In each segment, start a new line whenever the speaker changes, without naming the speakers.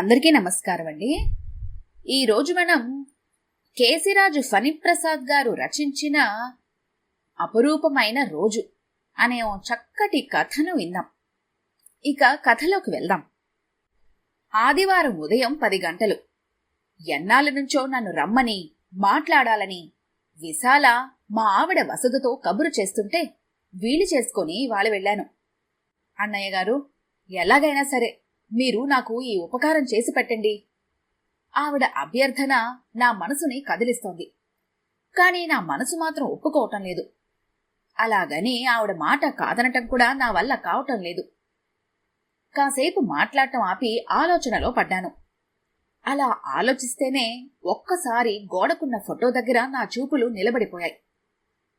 అందరికీ నమస్కారం అండి. ఈరోజు మనం కేసిరాజు ఫణిప్రసాద్ గారు రచించిన అపురూపమైన రోజు అనే ఓ చక్కటి కథను విందాం. ఇక కథలోకి వెళ్దాం. ఆదివారం ఉదయం పది గంటలు. ఎన్నాళ్ళ నుంచో నన్ను రమ్మని మాట్లాడాలని విశాల మా ఆవిడ వసతుతో కబురు చేస్తుంటే వీలు చేసుకొని వాళ్ళు వెళ్ళాను. అన్నయ్య గారు ఎలాగైనా సరే మీరు నాకు ఈ ఉపకారం చేసి పెట్టండి. ఆవిడ అభ్యర్థన నా మనసుని కదిలిస్తోంది. కానీ నా మనసు మాత్రం ఒప్పుకోవటం లేదు. అలాగని ఆవిడ మాట కాదనటం కూడా నా వల్ల కావటం లేదు. కాసేపు మాట్లాడటం ఆపి ఆలోచనలో పడ్డాను. అలా ఆలోచిస్తేనే ఒక్కసారి గోడకున్న ఫోటో దగ్గర నా చూపులు నిలబడిపోయాయి.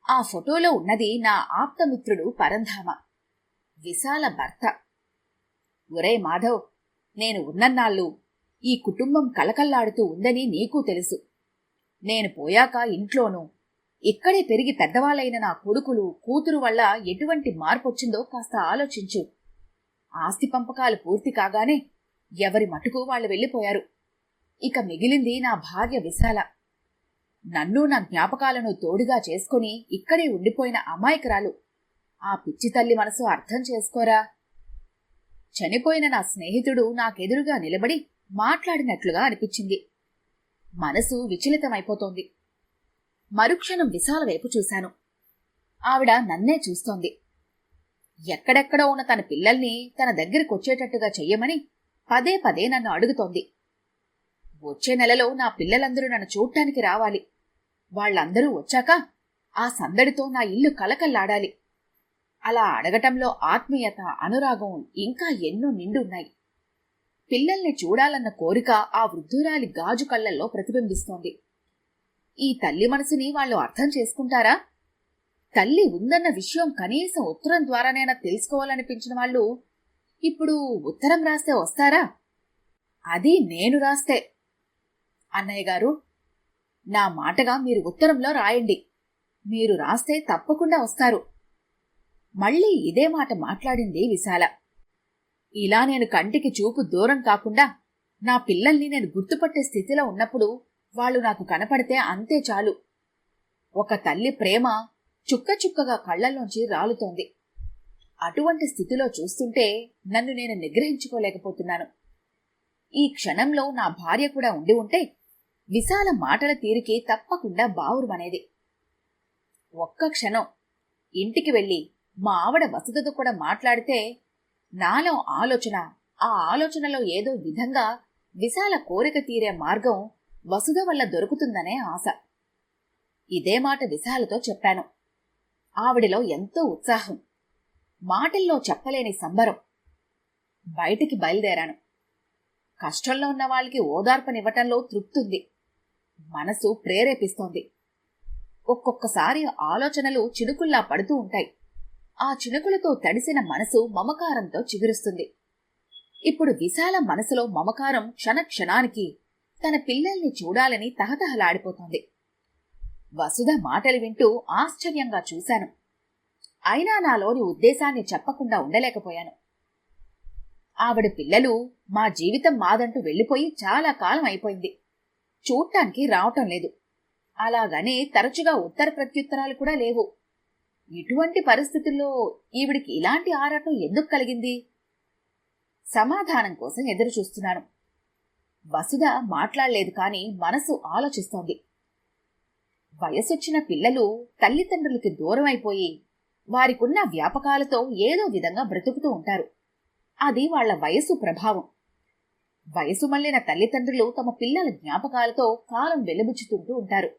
ఆ ఫోటోలో ఉన్నది నా ఆప్తమిత్రుడు పరంధామ విశాల భర్త. ఒరే మాధవ్ నేను ఉన్నన్నాళ్ళు ఈ కుటుంబం కలకల్లాడుతూ ఉందని నీకూ తెలుసు. నేను పోయాక ఇంట్లోనూ ఇక్కడే పెరిగి పెద్దవాళ్ళైన నా కొడుకులు కూతురు వల్ల ఎటువంటి మార్పొచ్చిందో కాస్త ఆలోచించు. ఆస్తి పంపకాలు పూర్తి కాగానే ఎవరి మటుకు వాళ్ళు వెళ్ళిపోయారు. ఇక మిగిలింది నా భార్య విశాల. నన్ను నా జ్ఞాపకాలను తోడుగా చేసుకుని ఇక్కడే ఉండిపోయిన అమాయకురాలు. ఆ పిచ్చి తల్లి మనసు అర్థం చేసుకోరా? చనిపోయిన నా స్నేహితుడు నాకెదురుగా నిలబడి మాట్లాడినట్లుగా అనిపించింది. మనసు విచలితమైపోతోంది. మరుక్షణం విశాల వైపు చూశాను. ఆవిడ నన్నే చూస్తోంది. ఎక్కడెక్కడో ఉన్న తన పిల్లల్ని తన దగ్గరికి వచ్చేటట్టుగా చెయ్యమని పదే పదే నన్ను అడుగుతోంది. వచ్చే నెలలో నా పిల్లలందరూ నన్ను చూడటానికి రావాలి. వాళ్ళందరూ వచ్చాక ఆ సందడితో నా ఇల్లు కలకల్లాడాలి. అలా అడగటంలో ఆత్మీయత అనురాగం ఇంకా ఎన్నో నిండున్నాయి. పిల్లల్ని చూడాలన్న కోరిక ఆ వృద్ధురాలి గాజు కళ్ళల్లో ప్రతిబింబిస్తోంది. ఈ తల్లి మనసుని వాళ్ళు అర్థం చేసుకుంటారా? తల్లి ఉందన్న విషయం కనీసం ఉత్తరం ద్వారానైనా తెలుసుకోవాలనిపించిన వాళ్ళు ఇప్పుడు ఉత్తరం రాస్తే వస్తారా? అది నేను రాస్తే. అన్నయ్య గారు నా మాటగా మీరు ఉత్తరంలో రాయండి. మీరు రాస్తే తప్పకుండా వస్తారు. మళ్ళీ ఇదే మాట మాట్లాడింది విశాల. ఇలా నేను కంటికి చూపు దూరం కాకుండా నా పిల్లల్ని నేను గుర్తుపట్టే స్థితిలో ఉన్నప్పుడు వాళ్ళు నాకు కనపడితే అంతే చాలు. ఒక తల్లి ప్రేమ చుక్క చుక్కగా కళ్ళల్లోంచి రాలుతోంది. అటువంటి స్థితిలో చూస్తుంటే నన్ను నేను నిగ్రహించుకోలేకపోతున్నాను. ఈ క్షణంలో నా భార్య కూడా ఉండి ఉంటే విశాల మాటల తీరికి తప్పకుండా బావురుమనేది. ఒక్క క్షణం ఇంటికి వెళ్ళి మా ఆవిడ వసతితో కూడా మాట్లాడితే నాలో ఆలోచన ఆ ఆలోచనలో ఏదో విధంగా విశాల కోరిక తీరే మార్గం వసుధ వల్ల దొరుకుతుందనే ఆశ. ఇదే మాట విశాలతో చెప్పాను. ఆవిడలో ఎంతో ఉత్సాహం. మాటల్లో చెప్పలేని సంబరం. బయటికి బయలుదేరాను. కష్టంలో ఉన్న వాళ్ళకి ఓదార్పనివ్వటంలో తృప్తుంది. మనసు ప్రేరేపిస్తోంది. ఒక్కొక్కసారి ఆలోచనలు చినుకుల్లా పడుతూ ఉంటాయి. ఆ చినుకులతో తడిసిన మనసు మమకారంతో చిగురుస్తుంది. ఇప్పుడు విశాల మనసులో మమకారం క్షణక్షణానికి తన పిల్లల్ని చూడాలని తహతహలాడిపోతోంది. వసుధ మాటలు వింటూ ఆశ్చర్యంగా చూశాను. అయినా నాలోని ఉద్దేశాన్ని చెప్పకుండా ఉండలేకపోయాను. ఆవిడ పిల్లలు మా జీవితం మాదంటూ వెళ్ళిపోయి చాలా కాలం అయిపోయింది. చూడటానికి రావటం లేదు. అలాగనే తరచుగా ఉత్తర ప్రత్యుత్తరాలు కూడా లేవు. ఇటువంటి పరిస్థితుల్లో ఈవిడికి ఇలాంటి ఆరాటం ఎందుకు కలిగింది? సమాధానం కోసం ఎదురు చూస్తున్నాను వసుధ మాట్లాడలేదు కాని మనసు ఆలోచిస్తోంది. వయసొచ్చిన పిల్లలు తల్లిదండ్రులకి దూరం అయిపోయి వారికున్న వ్యాపకాలతో ఏదో విధంగా బ్రతుకుతూ ఉంటారు. అది వాళ్ళ వయసు ప్రభావం. వయసు మళ్ళిన తల్లిదండ్రులు తమ పిల్లల జ్ఞాపకాలతో కాలం వెలుబుచ్చుతుంటూ ఉంటారు.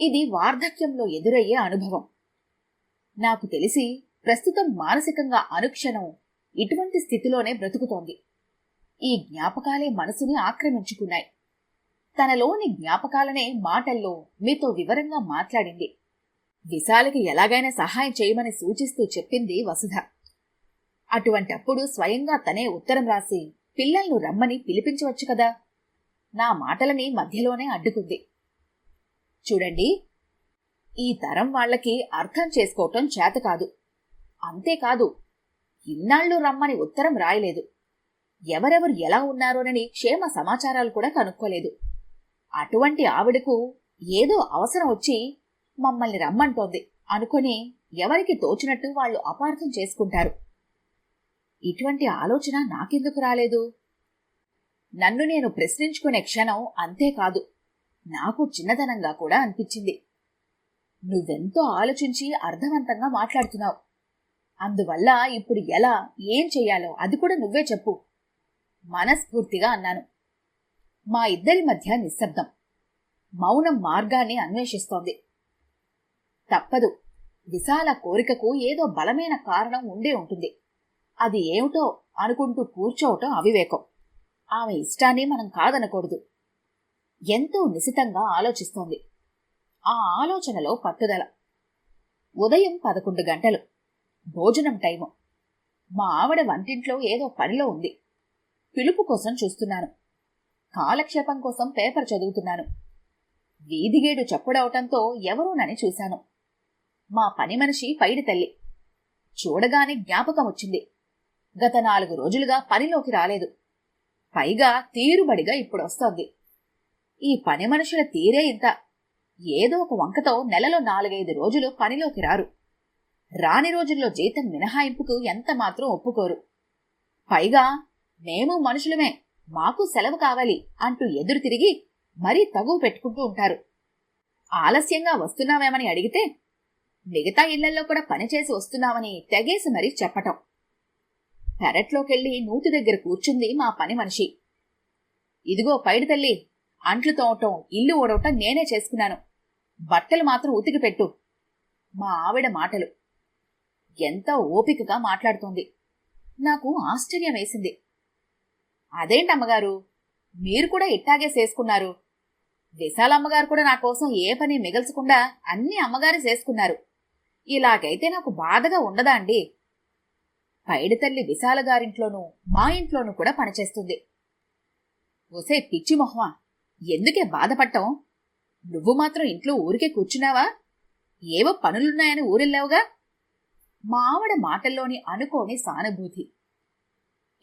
ఇది వార్ధక్యంలో ఎదురయ్యే అనుభవం. నాకు తెలిసి ప్రస్తుతం మానసికంగా అనుక్షణం ఇటువంటి స్థితిలోనే బ్రతుకుతోంది. ఈ జ్ఞాపకాలే మనసుని ఆక్రమించుకున్నాయి. తనలోని జ్ఞాపకాలనే మాటల్లో మీతో వివరంగా మాట్లాడింది. విశాలకి ఎలాగైనా సహాయం చేయమని సూచిస్తూ చెప్పింది వసుధ. అటువంటప్పుడు స్వయంగా తనే ఉత్తరం రాసి పిల్లల్ని రమ్మని పిలిపించవచ్చు కదా? నా మాటలని మధ్యలోనే అడ్డుకుంది. చూడండి ఈ తరం వాళ్ళకి అర్థం చేసుకోవటం చేత కాదు. అంతేకాదు ఇన్నాళ్ళు రమ్మని ఉత్తరం రాయలేదు. ఎవరెవరు ఎలా ఉన్నారోనని క్షేమ సమాచారాలు కూడా కనుక్కోలేదు. అటువంటి ఆవిడకు ఏదో అవసరం వచ్చి మమ్మల్ని రమ్మంటోంది అనుకొని ఎవరికి తోచినట్టు వాళ్ళు అపార్థం చేసుకుంటారు. ఇటువంటి ఆలోచన నాకెందుకు రాలేదు? నన్ను నేను ప్రశ్నించుకునే క్షణం అంతేకాదు. నాకు చిన్నదనంగా కూడా అనిపించింది. నువ్వెంతో ఆలోచించి అర్థవంతంగా మాట్లాడుతున్నావు. అందువల్ల ఇప్పుడు ఎలా ఏం చేయాలో అది కూడా నువ్వే చెప్పు. మనస్ఫూర్తిగా అన్నాను. మా ఇద్దరి మధ్య నిశ్శబ్దం. మౌనం మార్గాన్ని అన్వేషిస్తోంది. తప్పదు. విశాల కోరికకు ఏదో బలమైన కారణం ఉండే ఉంటుంది. అది ఏమిటో అనుకుంటూ కూర్చోవటం అవివేకం. ఆమె ఇష్టాన్ని మనం కాదనకూడదు. ఎంతో నిశితంగా ఆలోచిస్తోంది. ఆ ఆలోచనలో పట్టుదల. ఉదయం పదకొండు గంటలు. భోజనం టైము. మా ఆవిడ వంటింట్లో ఏదో పనిలో ఉంది. పిలుపు కోసం చూస్తున్నాను. కాలక్షేపం కోసం పేపర్ చదువుతున్నాను. వీధిగేడు చప్పుడవటంతో ఎవరోనని చూశాను. మా పని మనిషి పైడి తల్లి. చూడగానే జ్ఞాపకం వచ్చింది. గత నాలుగు రోజులుగా పనిలోకి రాలేదు. పైగా తీరుబడిగా ఇప్పుడొస్తోంది. ఈ పని మనుషుల తీరే ఇంత ఏదో ఒక వంకతో నెలలో నాలుగైదు రోజులు పనిలోకి రారు. రాని రోజుల్లో జీతం మినహాయింపుకు ఎంత మాత్రం ఒప్పుకోరు. పైగా మేము మనుషులమే మాకు సెలవు కావాలి అంటూ ఎదురు తిరిగి మరీ తగువ పెట్టుకుంటూ ఉంటారు. ఆలస్యంగా వస్తున్నామేమని అడిగితే మిగతా ఇళ్ళలో కూడా పనిచేసి వస్తున్నామని తెగేసి మరీ చెప్పటం. పెరట్లోకెళ్ళి నూతి దగ్గర కూర్చుంది మా పని మనిషి. ఇదిగో పైడి తల్లి అంట్లు తోవటం ఇల్లు ఓడవటం నేనే చేసుకున్నాను. బట్టలు మాత్రం ఉతికి పెట్టు. మా ఆవిడ మాటలు. ఎంత ఓపికగా మాట్లాడుతోంది. నాకు ఆశ్చర్యం వేసింది. అదేంటమ్మగారు మీరు కూడా ఇట్టాగే చేసుకున్నారు. విశాలమ్మగారు కూడా నా కోసం ఏ పని మిగల్చకుండా అన్ని అమ్మగారు చేసుకున్నారు. ఇలాగైతే నాకు బాధగా ఉండదా అండి? పైడి తల్లి విశాల గారింట్లోనూ మా ఇంట్లోనూ కూడా పనిచేస్తుంది. ఒసే పిచ్చి మొహమా? ఎందుకే బాధపడటం నువ్వు మాత్రం ఇంట్లో ఊరికే కూర్చున్నావా? ఏవో పనులున్నాయని ఊరెళ్ళావుగా? మావిడ మాటల్లోని అనుకోని సానుభూతి.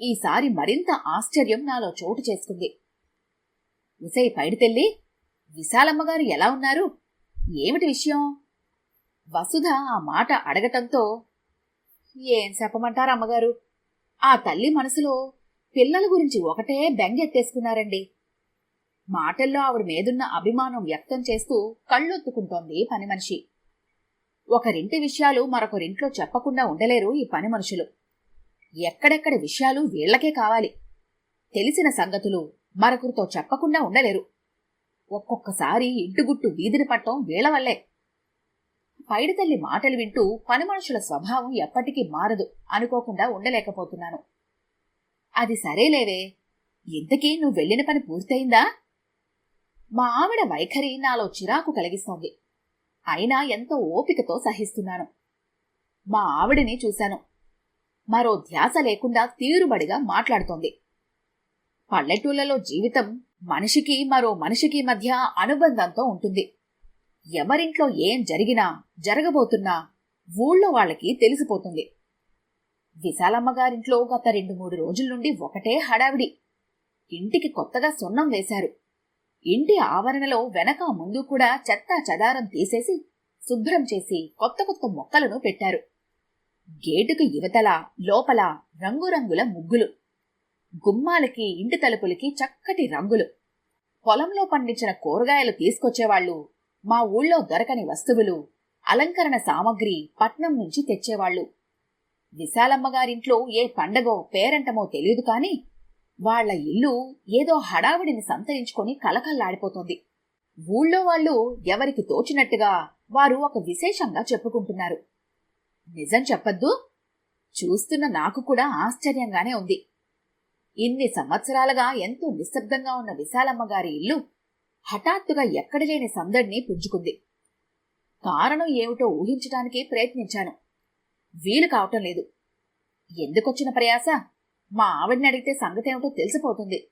ఈసారి మరింత ఆశ్చర్యం నాలో చోటు చేసుకుంది. ఉసై పైడితెల్లి విశాలమ్మగారు ఎలా ఉన్నారు? ఏమిటి విషయం? వసుధ ఆ మాట అడగటంతో ఏం చెప్పమంటారు అమ్మగారు? ఆ తల్లి మనసులో పిల్లల గురించి ఒకటే బెంగెట్టేసుకున్నారండి మాటల్లో ఆవిడ మీదున్న అభిమానం వ్యక్తం చేస్తూ కళ్ళొత్తుకుంటోంది పని మనిషి. ఒకరింటి విషయాలు మరొకరింట్లో చెప్పకుండా ఉండలేరు ఈ పని మనుషులు. ఎక్కడెక్కడ విషయాలు వీళ్ళకే కావాలి. తెలిసిన సంగతులు మరొకరితో చెప్పకుండా ఉండలేరు. ఒక్కొక్కసారి ఇంటిగుట్టు వీధిని పట్టం వీళ్ళ వల్లే. పైడితల్లి మాటలు వింటూ పని మనుషుల స్వభావం ఎప్పటికీ మారదు అనుకోకుండా ఉండలేకపోతున్నాను. అది సరేలేవే. ఇంతకీ నువ్వు వెళ్ళిన పని పూర్తయిందా? మా ఆవిడ వైఖరి నాలో చిరాకు కలిగిస్తోంది. అయినా ఎంతో ఓపికతో సహిస్తున్నాను. మా ఆవిడని చూశాను. మరో ధ్యాస లేకుండా తీరుబడిగా మాట్లాడుతోంది. పల్లెటూళ్ళలో జీవితం మనిషికి మరో మనిషికి మధ్య అనుబంధంతో ఉంటుంది. ఎవరింట్లో ఏం జరిగినా జరగబోతున్నా ఊళ్ళో వాళ్ళకి తెలిసిపోతుంది. విశాలమ్మగారింట్లో గత రెండు మూడు రోజుల నుండి ఒకటే హడావిడి. ఇంటికి కొత్తగా సున్నం వేశారు. ఇంటి ఆవరణలో వెనక ముందు కూడా చెత్తా చెదారం తీసేసి శుభ్రం చేసి కొత్త కొత్త మొక్కలను పెట్టారు. గేటుకు యువతల లోపల రంగురంగుల ముగ్గులు. గుమ్మాలకి ఇంటి తలుపులకి చక్కటి రంగులు. పొలంలో పండించిన కూరగాయలు తీసుకొచ్చేవాళ్ళు మా ఊళ్ళో దొరకని వస్తువులు అలంకరణ సామగ్రి పట్నం నుంచి తెచ్చేవాళ్ళు విశాలమ్మగారింట్లో ఏ పండగో పేరంటమో తెలియదు కానీ వాళ్ళ ఇల్లు ఏదో హడావిడిని సంతరించుకొని కలకల్లాడిపోతుంది ఊళ్ళో వాళ్ళు ఎవరికి తోచినట్టుగా వారు ఒక విశేషంగా చెప్పుకుంటున్నారు. నిజం చెప్పద్దు. చూస్తున్న నాకు కూడా ఆశ్చర్యంగానే ఉంది. ఇన్ని సంవత్సరాలుగా ఎంతో నిశ్శబ్దంగా ఉన్న విశాలమ్మ గారి ఇల్లు హఠాత్తుగా ఎక్కడలేని సందడిని పుంజుకుంది. కారణం ఏమిటో ఊహించటానికి ప్రయత్నించాను. వీలు కావటం లేదు. ఎందుకొచ్చిన ప్రయాస? మా ఆవిడని అడిగితే సంగతేమిటో తెలిసిపోతుంది.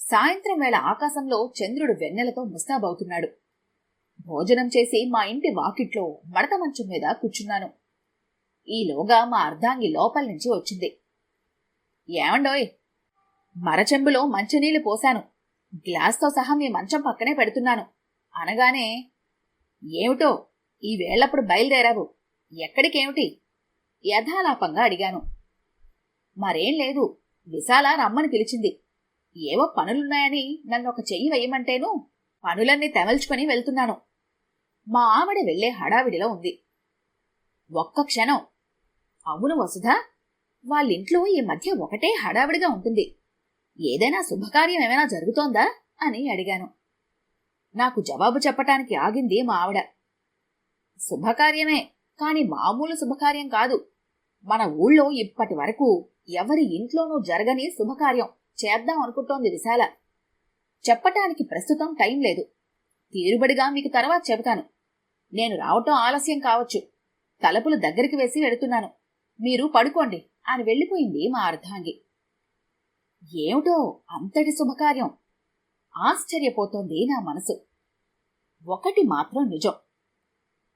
సాయంత్రం వేళ ఆకాశంలో చంద్రుడు వెన్నెలతో ముస్తాబవుతున్నాడు. భోజనం చేసి మా ఇంటి వాకిట్లో మడత మంచం మీద కూర్చున్నాను. ఈలోగా మా అర్ధాంగి లోపల నుంచి వచ్చింది. ఏమండోయ్? మరచెంబులో మంచినీళ్ళు పోశాను. గ్లాస్తో సహా మీ మంచం పక్కనే పెడుతున్నాను. అనగానే ఏమిటో? ఈ వేళప్పుడు బయలుదేరావు. ఎక్కడికేమిటి? యథాలాపంగా అడిగాను. మరేం లేదు. విశాల రమ్మని పిలిచింది. ఏవో పనులున్నాయని నన్ను ఒక చెయ్యి వేయమంటేను పనులన్నీ తెమల్చుకొని వెళ్తున్నాను. మా ఆవిడ వెళ్ళే హడావిడిలో ఉంది. ఒక్క క్షణం. అవును వసుధ వాళ్ళింట్లో ఈ మధ్య ఒకటే హడావిడిగా ఉంటుంది. ఏదైనా శుభకార్యం ఏమైనా జరుగుతోందా అని అడిగాను. నాకు జవాబు చెప్పటానికి ఆగింది మా ఆవిడ. శుభకార్యమే కాని మామూలు శుభకార్యం కాదు. మన ఊళ్ళో ఇప్పటి వరకు ఎవరి ఇంట్లోనూ జరగని శుభకార్యం చేద్దాం అనుకుంటోంది విశాల. చెప్పటానికి ప్రస్తుతం టైం లేదు. తీరుబడిగా మీకు తర్వాత చెబుతాను. నేను రావటం ఆలస్యం కావచ్చు. తలుపులు దగ్గరికి వేసి వెడుతున్నాను మీరు పడుకోండి అని వెళ్ళిపోయింది మా అర్ధాంగి ఏమిటో అంతటి శుభకార్యం. ఆశ్చర్యపోతోంది నా మనసు. ఒకటి మాత్రం నిజం.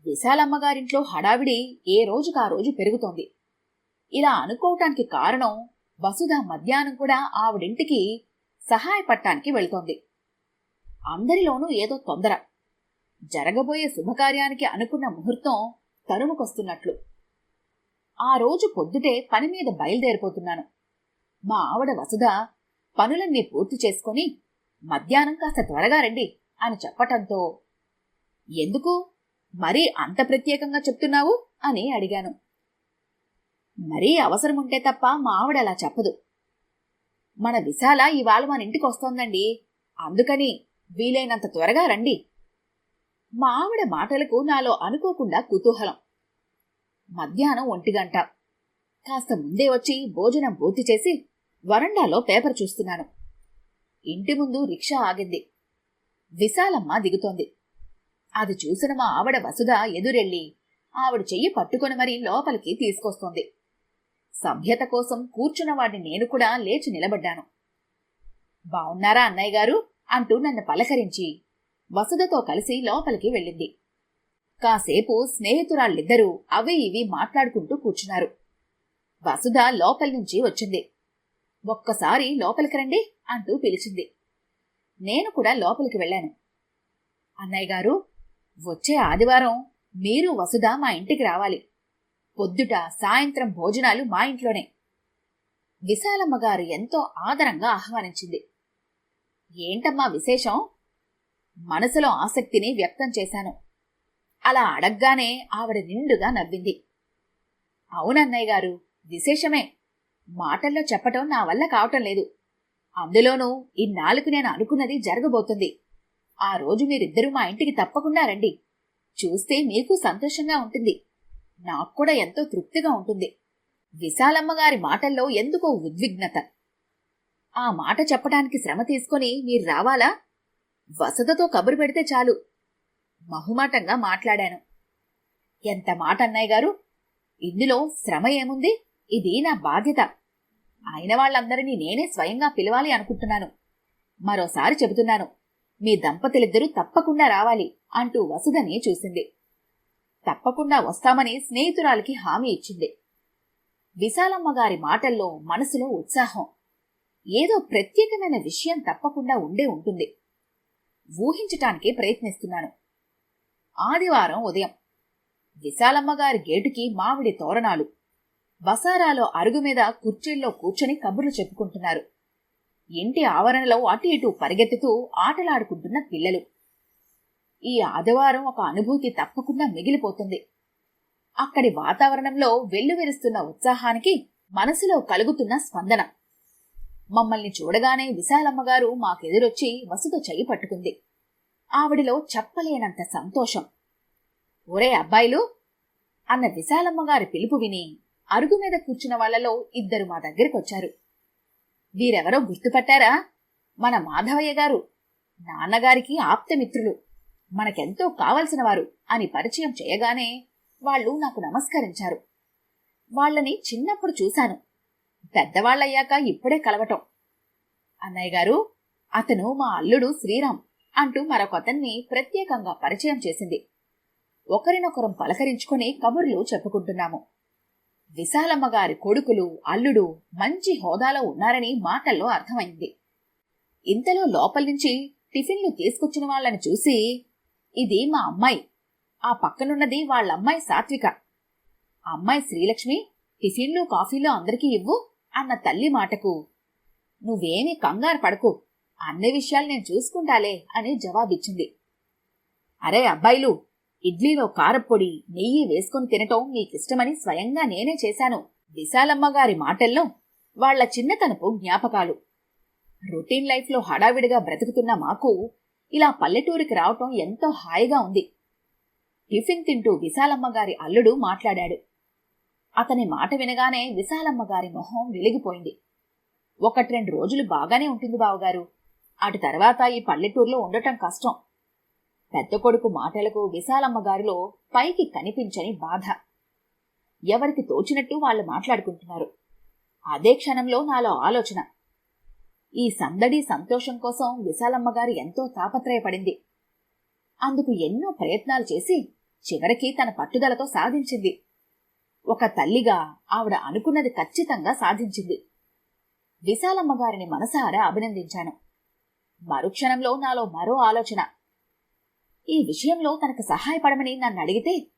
విశాలమ్మగారింట్లో హడావిడి ఏ రోజుకా రోజు పెరుగుతోంది. ఇలా అనుకోవటానికి కారణం వసుధ మధ్యాహ్నం కూడా ఆవిడింటికి సహాయపట్టానికి వెళ్తోంది. అందరిలోనూ ఏదో తొందర. జరగబోయే శుభకార్యానికి అనుకున్న ముహూర్తం తరుముకొస్తున్నట్లు ఆ రోజు పొద్దుటే పని మీద బయలుదేరిపోతున్నాను. మా ఆవిడ వసుధ పనులన్నీ పూర్తి చేసుకుని మధ్యాహ్నం కాస్త త్వరగా రండి అని చెప్పటంతో ఎందుకు? మరీ అంత ప్రత్యేకంగా చెప్తున్నావు? అని అడిగాను. మరీ అవసరముంటే తప్ప మా ఆవిడ అలా చెప్పదు. మన విశాల ఇవాళ మన ఇంటికి వస్తోందండి. అందుకని వీలైనంత త్వరగా రండి. మా ఆవిడ మాటలకు నాలో అనుకోకుండా కుతూహలం. మధ్యాహ్నం ఒంటిగంట కాస్త ముందే వచ్చి భోజనం పూర్తి చేసి వరండాలో పేపర్ చూస్తున్నాను. ఇంటి ముందు రిక్షా ఆగింది. విశాలమ్మ దిగుతోంది. అది చూసిన మా ఆవిడ వసుధ ఎదురెళ్ళి ఆవిడ చెయ్యి పట్టుకొని మరీ లోపలికి తీసుకొస్తోంది. సభ్యత కోసం కూర్చున్నవాడిని నేను కూడా లేచి నిలబడ్డాను. బావున్నారా అన్నయ్య గారు? అంటూ నన్ను పలకరించి వసుధతో కలిసి లోపలికి వెళ్ళింది. కాసేపు స్నేహితురాళ్ళిద్దరూ అవి ఇవి మాట్లాడుకుంటూ కూర్చున్నారు. వసుధ లోపలి నుంచి వచ్చింది. ఒక్కసారి లోపలికి రండి అంటూ పిలిచింది. నేను కూడా లోపలికి వెళ్ళాను. అన్నయ్య గారు వచ్చే ఆదివారం మీరు వసుధ మా ఇంటికి రావాలి. పొద్దుట సాయంత్రం భోజనాలు మా ఇంట్లోనే. విశాలమ్మ గారు ఎంతో ఆదరంగా ఆహ్వానించింది. ఏంటమ్మా విశేషం? మనసులో ఆసక్తిని వ్యక్తం చేశాను. అలా అడగ్గానే ఆవిడ నిండుగా నవ్వింది. అవునన్నయ్య గారు విశేషమే. మాటల్లో చెప్పటం నా వల్ల కావటం లేదు. అందులోనూ ఇన్నాళ్ళకు నేను అనుకున్నది జరగబోతుంది. ఆ రోజు మీరిద్దరూ మా ఇంటికి తప్పకుండా రండి. చూస్తే మీకు సంతోషంగా ఉంటుంది. నాకు కూడా ఎంతో తృప్తిగా ఉంటుంది. విశాలమ్మగారి మాటల్లో ఎందుకో ఉద్విగ్నత. ఆ మాట చెప్పడానికి శ్రమ తీసుకొని మీరు రావాలా? వసతతో కబురు పెడితే చాలు. మహుమాటంగా మాట్లాడాను. ఎంత మాట అన్నయ్య గారు? ఇందులో శ్రమ ఏముంది? ఇది నా బాధ్యత. అయిన వాళ్ళందరినీ నేనే స్వయంగా పిలవాలి అనుకుంటున్నాను. మరోసారి చెబుతున్నాను మీ దంపతులిద్దరూ తప్పకుండా రావాలి అంటూ వసుధని చూసింది. తప్పకుండా వస్తామని స్నేహితురాలికి హామీ ఇచ్చింది. విశాలమ్మ గారి మాటల్లో మనసులో ఉత్సాహం. ఏదో ప్రత్యేకమైన విషయం తప్పకుండా ఉండే ఉంటుంది. ఊహించటానికి ప్రయత్నిస్తున్నాను. ఆదివారం ఉదయం. విశాలమ్మ గారి గేటుకి మామిడి తోరణాలు. వసారాలో అరుగు మీద కుర్చీల్లో కూర్చొని కబుర్లు చెప్పుకుంటున్నారు. ఇంటి ఆవరణలో అటు ఇటు పరిగెత్తుతూ ఆటలాడుకుంటున్న పిల్లలు. ఈ ఆదివారం ఒక అనుభూతి తప్పకుండా మిగిలిపోతుంది. అక్కడి వాతావరణంలో వెల్లువిరుస్తున్న ఉత్సాహానికి మనసులో కలుగుతున్న స్పందన. మమ్మల్ని చూడగానే విశాలమ్మగారు మాకెదురొచ్చి వసుత చెయ్యి పట్టుకుంది. ఆవిడిలో చెప్పలేనంత సంతోషం. ఒరే అబ్బాయిలు అన్న విశాలమ్మగారి పిలుపు విని అరుగు మీద కూర్చున్న వాళ్ళలో ఇద్దరు మా దగ్గరికొచ్చారు. వీరెవరో గుర్తుపట్టారా? మన మాధవయ్య గారు. నాన్నగారికి ఆప్తమిత్రులు. మనకెంతో కావలసిన వారు అని పరిచయం చేయగానే వాళ్ళు నాకు నమస్కరించారు. వాళ్ళని చిన్నప్పుడు చూశాను. పెద్దవాళ్ళయ్యాక ఇప్పుడే కలవటం. అన్నయ్య గారు అతను మా అల్లుడు శ్రీరామ్ అంటూ మరొకతన్ని ప్రత్యేకంగా పరిచయం చేసింది. ఒకరినొకరం పలకరించుకుని కబుర్లు చెప్పుకుంటున్నాము. విశాలమ్మ గారి కొడుకులు అల్లుడు మంచి హోదాలో ఉన్నారని మాటల్లో అర్థమైంది. ఇంతలో లోపలి నుంచి టిఫిన్లు తీసుకొచ్చిన వాళ్ళని చూసి ఇది మా అమ్మాయి. ఆ పక్కనున్నది వాళ్ళ అమ్మాయి సాత్విక అమ్మాయి శ్రీలక్ష్మి టిఫిన్లు కాఫీలు అందరికీ ఇవ్వు అన్న తల్లి మాటకు. నువ్వేమీ కంగారు పడకు. అన్ని విషయాలు నేను చూసుకుంటాలే అని జవాబిచ్చింది. అరే అబ్బాయిలు ఇడ్లీలో కారప్పొడి నెయ్యి వేసుకుని తినటం మీకిష్టమని స్వయంగా నేనే చేశాను. విశాలమ్మ గారి మాటల్లో వాళ్ళ చిన్నతనపు జ్ఞాపకాలు. రొటీన్ లైఫ్లో హడావిడిగా బ్రతుకుతున్న మాకు ఇలా పల్లెటూరికి రావటం ఎంతో హాయిగా ఉంది. టిఫిన్ తింటూ విశాలమ్మ గారి అల్లుడు మాట్లాడాడు. అతని మాట వినగానే విశాలమ్మ గారి మొహం వెలిగిపోయింది. ఒకటి రెండు రోజులు బాగానే ఉంటుంది బావగారు. అటు తర్వాత ఈ పల్లెటూరులో ఉండటం కష్టం. పెద్ద కొడుకు మాటలకు విశాలమ్మ గారిలో పైకి కనిపించని బాధ. ఎవరికి తోచినట్టు వాళ్ళు మాట్లాడుకుంటున్నారు. అదే క్షణంలో నాలో ఆలోచన. ఈ సందడి సంతోషం కోసం విశాలమ్మగారు ఎంతో తాపత్రయపడింది. అందుకు ఎన్నో ప్రయత్నాలు చేసి చివరికి తన పట్టుదలతో సాధించింది. ఒక తల్లిగా ఆవిడ అనుకున్నది ఖచ్చితంగా సాధించింది. విశాలమ్మగారిని మనసారా అభినందించాను. మరుక్షణంలో నాలో మరో ఆలోచన. ఈ విషయంలో తనకు సహాయపడమని నన్ను అడిగితే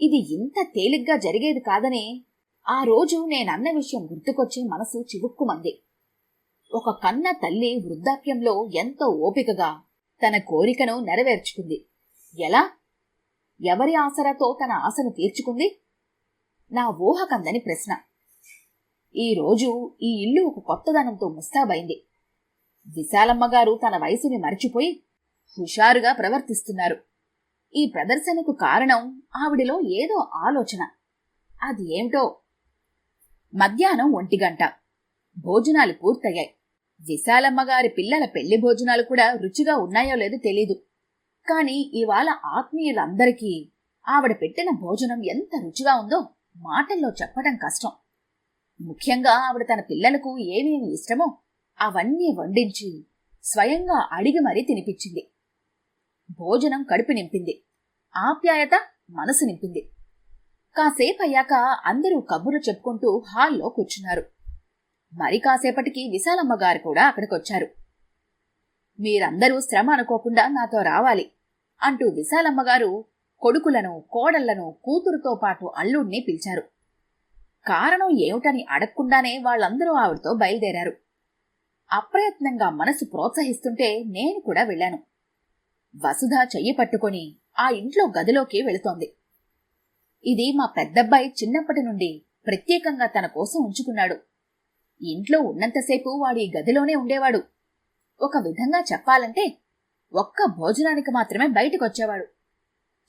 ఇది ఇంత తేలిగ్గా జరిగేది కాదని ఆ రోజు నేనన్న విషయం గుర్తుకొచ్చి మనసు చివుక్కుమంది. ఒక కన్న తల్లి వృద్ధాప్యంలో ఎంతో ఓపికగా తన కోరికను నెరవేర్చుకుంది. ఎలా? ఎవరి ఆసరాతో తన ఆశను తీర్చుకుంది? నా ఊహకందని ప్రశ్న. ఈ రోజు ఈ ఇల్లు ఒక కొత్తదనంతో ముస్తాబైంది. విశాలమ్మ గారు తన వయసుని మరిచిపోయి హుషారుగా ప్రవర్తిస్తున్నారు. ఈ ప్రదర్శనకు కారణం ఆవిడిలో ఏదో ఆలోచన. అది ఏమిటో? మధ్యాహ్నం ఒంటిగంట. భోజనాలు పూర్తయ్యాయి. విశాలమ్మ గారి పిల్లల పెళ్ళి భోజనాలు కూడా రుచిగా ఉన్నాయో లేదో తెలీదు. కాని ఇవాళ ఆత్మీయులందరికీ ఆవిడ పెట్టిన భోజనం ఎంత రుచిగా ఉందో మాటల్లో చెప్పడం కష్టం. ముఖ్యంగా ఆవిడ తన పిల్లలకు ఏమేమి ఇష్టమో అవన్నీ వండించి స్వయంగా అడిగి మరీ తినిపించింది. భోజనం కడుపు నింపింది. ఆప్యాయత మనసు నింపింది. కాసేపయ్యాక అందరూ కబుర్లు చెప్పుకుంటూ హాల్లో కూర్చున్నారు. మరి కాసేపటికి విశాలమ్మ గారు కూడా అక్కడికొచ్చారు. మీరందరూ శ్రమ అనుకోకుండా నాతో రావాలి అంటూ విశాలమ్మ గారు కొడుకులను కోడళ్ళను కూతురుతో పాటు అల్లుడిని పిలిచారు. కారణం ఏమిటని అడగకుండానే వాళ్ళందరూ ఆవిడతో బయలుదేరారు. అప్రయత్నంగా మనసు ప్రోత్సహిస్తుంటే నేను కూడా వెళ్ళాను. వసుధ చెయ్యి పట్టుకొని ఆ ఇంట్లో గదిలోకి వెళుతోంది. ఇది మా పెద్దబ్బాయి చిన్నప్పటి నుండి ప్రత్యేకంగా తన కోసం ఉంచుకున్నాడు. ఇంట్లో ఉన్నంతసేపు వాడి గదిలోనే ఉండేవాడు. ఒక విధంగా చెప్పాలంటే ఒక్క భోజనానికి మాత్రమే బయటకొచ్చేవాడు.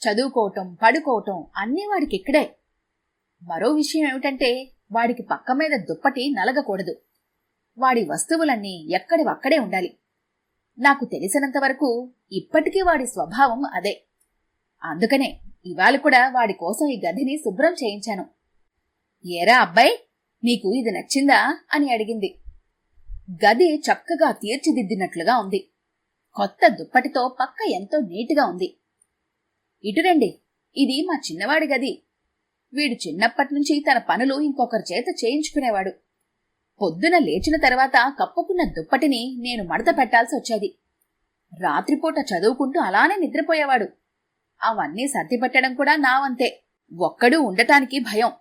చదువుకోవటం పడుకోవటం అన్నీ వాడికి ఇక్కడే మరో విషయం ఏమిటంటే వాడికి పక్క మీద దుప్పటి నలగకూడదు. వాడి వస్తువులన్నీ ఎక్కడివక్కడే ఉండాలి. నాకు తెలిసినంత వరకు ఇప్పటికీ వాడి స్వభావం అదే. అందుకనే ఇవాళ కూడా వాడి కోసం ఈ గదిని శుభ్రం చేయించాను. ఏరా అబ్బాయి? నీకు ఇది నచ్చిందా? అని అడిగింది. గది చక్కగా తీర్చిదిద్దినట్లుగా ఉంది. కొత్త దుప్పటితో పక్క ఎంతో నీటుగా ఉంది. ఇటురండి ఇది మా చిన్నవాడి గది. వీడు చిన్నప్పటి నుంచి తన పనులు ఇంకొకరి చేత చేయించుకునేవాడు. పొద్దున లేచిన తర్వాత కప్పుకున్న దుప్పటిని నేను మడత పెట్టాల్సి వచ్చేది. రాత్రిపూట చదువుకుంటూ అలానే నిద్రపోయేవాడు. అవన్నీ సర్దిపెట్టడం కూడా నావంతే ఒక్కడూ ఉండటానికి భయం.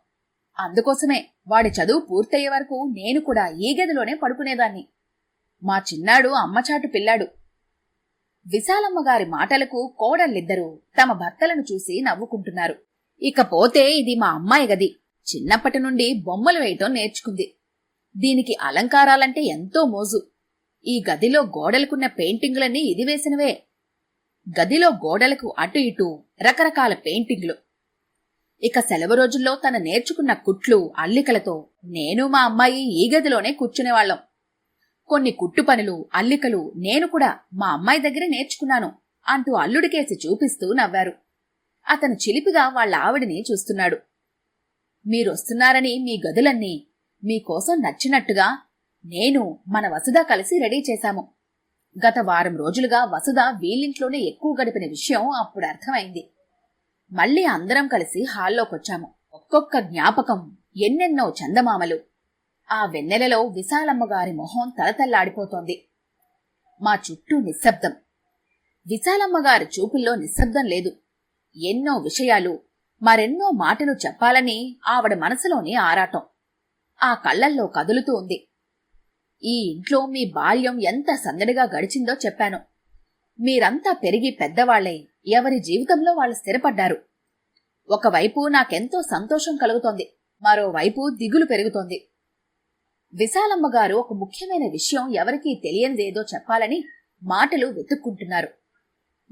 అందుకోసమే వాడి చదువు పూర్తయ్యే వరకు నేను కూడా ఈ గదిలోనే పడుకునేదాన్ని. మా చిన్నాడు అమ్మచాటు పిల్లాడు. విశాలమ్మ గారి మాటలకు కోడళ్ళిద్దరూ తమ భర్తలను చూసి నవ్వుకుంటున్నారు. ఇకపోతే ఇది మా అమ్మాయి గది. చిన్నప్పటి నుండి బొమ్మలు వేయటం నేర్చుకుంది. దీనికి అలంకారాలంటే ఎంతో మోజు. ఈ గదిలో గోడలకున్న పెయింటింగులన్నీ ఇది వేసినవే. గదిలో గోడలకు అటు ఇటు రకరకాల పెయింటింగ్లు. ఇక సెలవు రోజుల్లో తన నేర్చుకున్న కుట్లు అల్లికలతో నేను మా అమ్మాయి ఈ గదిలోనే కూర్చునేవాళ్ళం కొన్ని కుట్టు పనులు అల్లికలు నేను కూడా మా అమ్మాయి దగ్గరే నేర్చుకున్నాను అంటూ అల్లుడికేసి చూపిస్తూ నవ్వారు. అతను చిలిపిగా వాళ్ళ ఆవిడిని చూస్తున్నాడు. మీరొస్తున్నారని మీ గదులన్నీ మీకోసం నచ్చినట్టుగా నేను మన వసుధ కలిసి రెడీ చేశాము. గత వారం రోజులుగా వసుధ వీళ్ళింట్లోనే ఎక్కువ గడిపిన విషయం అప్పుడు అర్థమైంది. మళ్ళీ అందరం కలిసి హాల్లోకొచ్చాము. ఒక్కొక్క జ్ఞాపకం ఎన్నెన్నో చందమామలు. ఆ వెన్నెలలో విశాలమ్మగారి మొహం తలతల్లాడిపోతోంది. మా చుట్టూ నిశ్శబ్దం. విశాలమ్మగారి చూపుల్లో నిశ్శబ్దం లేదు. ఎన్నో విషయాలు మరెన్నో మాటలు చెప్పాలని ఆవిడ మనసులోని ఆరాటం. ఆ కళ్ళల్లో కదులుతూ ఉంది. ఈ ఇంట్లో మీ బాల్యం ఎంత సందడిగా గడిచిందో చెప్పాను. మీరంతా పెరిగి పెద్దవాళ్ళై ఎవరి జీవితంలో వాళ్ళు స్థిరపడ్డారు? ఒకవైపు నాకెంతో సంతోషం కలుగుతోంది మరోవైపు దిగులు పెరుగుతోంది. విశాలమ్మ గారు ఒక ముఖ్యమైన విషయం ఎవరికీ తెలియనిదేదో చెప్పాలని మాటలు వెతుక్కుంటున్నారు.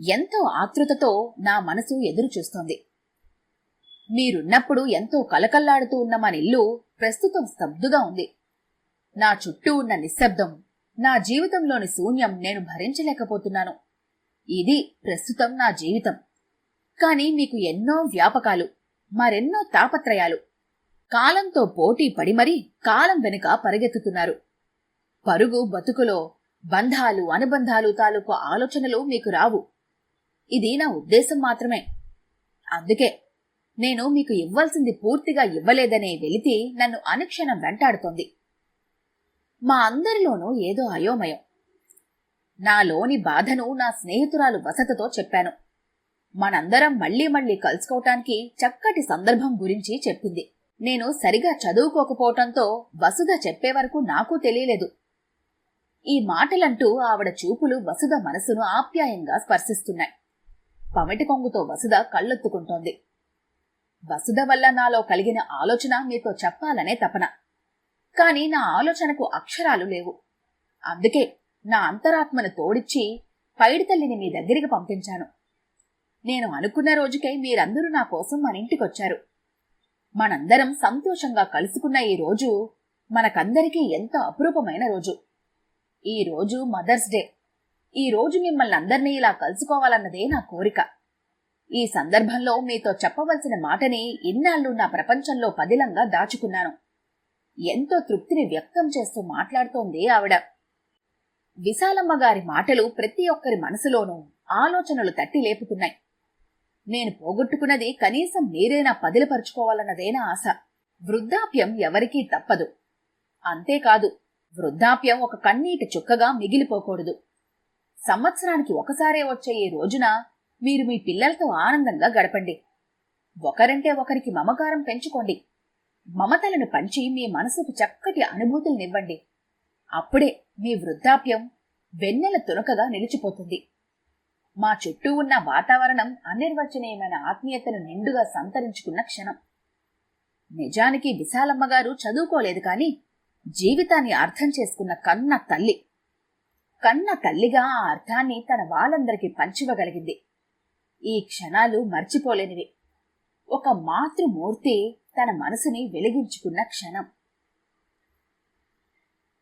ఎంతో ఆతృతతో నా మనసు ఎదురు చూస్తోంది. మీరున్నప్పుడు ఎంతో కలకల్లాడుతూ ఉన్న మన ఇల్లు ప్రస్తుతం స్తబ్దుగా ఉంది. నా చుట్టూ ఉన్న నిశ్శబ్దం నా జీవితంలోని శూన్యం నేను భరించలేకపోతున్నాను. ఇది ప్రస్తుతం నా జీవితం. కాని మీకు ఎన్నో వ్యాపకాలు మరెన్నో తాపత్రయాలు. కాలంతో పోటీ పడి మరీ కాలం వెనుక పరిగెత్తుతున్నారు. పరుగు బతుకులో బంధాలు అనుబంధాలు తాలూకు ఆలోచనలు మీకు రావు. ఇది నా ఉద్దేశం మాత్రమే. అందుకే నేను మీకు ఇవ్వాల్సింది పూర్తిగా ఇవ్వలేదనే వెలితి నన్ను అనుక్షణం వెంటాడుతోంది. మా అందరిలోనూ ఏదో అయోమయం. నాలోని బాధను నా స్నేహితురాలు వసతతో చెప్పాను. మనందరం మళ్ళీ మళ్ళీ కలుసుకోవటానికి చక్కటి సందర్భం గురించి చెప్పింది. నేను సరిగా చదువుకోకపోవటంతో వసుధ చెప్పే వరకు నాకు తెలియలేదు. ఈ మాటలంటూ ఆవిడ చూపులు వసుధ మనసును ఆప్యాయంగా స్పర్శిస్తున్నాయి. పమిటి కొంగుతో వసుధ కళ్ళొత్తుకుంటోంది. వసుధ వల్ల నాలో కలిగిన ఆలోచన మీతో చెప్పాలనే తపన. కాని నా ఆలోచనకు అక్షరాలు లేవు. అందుకే నా అంతరాత్మను తోడిచ్చి పైడితల్లిని మీ దగ్గరికి పంపించాను. నేను అనుకున్న రోజుకై మీరందరూ నా కోసం మన ఇంటికొచ్చారు. మనందరం సంతోషంగా కలుసుకున్న ఈ రోజు మనకందరికీ ఎంతో అపురూపమైన రోజు. ఈ రోజు మదర్స్ డే. ఈ రోజు మిమ్మల్ని అందరినీ ఇలా కలుసుకోవాలన్నదే నా కోరిక. ఈ సందర్భంలో మీతో చెప్పవలసిన మాటని ఇన్నాళ్ళు నా ప్రపంచంలో పదిలంగా దాచుకున్నాను. ఎంతో తృప్తిని వ్యక్తం చేస్తూ మాట్లాడుతోంది ఆవిడ. విశాలమ్మ గారి మాటలు ప్రతి ఒక్కరి మనసులోనూ ఆలోచనలు తట్టి లేపుతున్నాయి. నేను పోగొట్టుకున్నది కనీసం మీరైనా పదిలపరుచుకోవాలన్నదేనా ఆశ? వృద్ధాప్యం ఎవరికీ తప్పదు. అంతేకాదు వృద్ధాప్యం ఒక కన్నీటి చుక్కగా మిగిలిపోకూడదు. సంవత్సరానికి ఒకసారే వచ్చే ఈ రోజున మీరు మీ పిల్లలతో ఆనందంగా గడపండి. ఒకరంటే ఒకరికి మమకారం పెంచుకోండి. మమతలను పంచి మీ మనసుకు చక్కటి అనుభూతులనివ్వండి. అప్పుడే మీ వృద్ధాప్యం వెన్నెల తునకగా నిలిచిపోతుంది. మా చుట్టూ ఉన్న వాతావరణం అనిర్వచనీయమైన ఆత్మీయతను నిండుగా సంతరించుకున్న క్షణం. నిజానికి విశాలమ్మ గారు చదువుకోలేదు కాని జీవితాన్ని అర్థం చేసుకున్న కన్న తల్లి. కన్న తల్లిగా ఆ అర్థాన్ని తన వాళ్ళందరికీ పంచివ్వగలిగింది. ఈ క్షణాలు మర్చిపోలేనివి. ఒక మాతృమూర్తి తన మనసుని వెలిగించుకున్న క్షణం.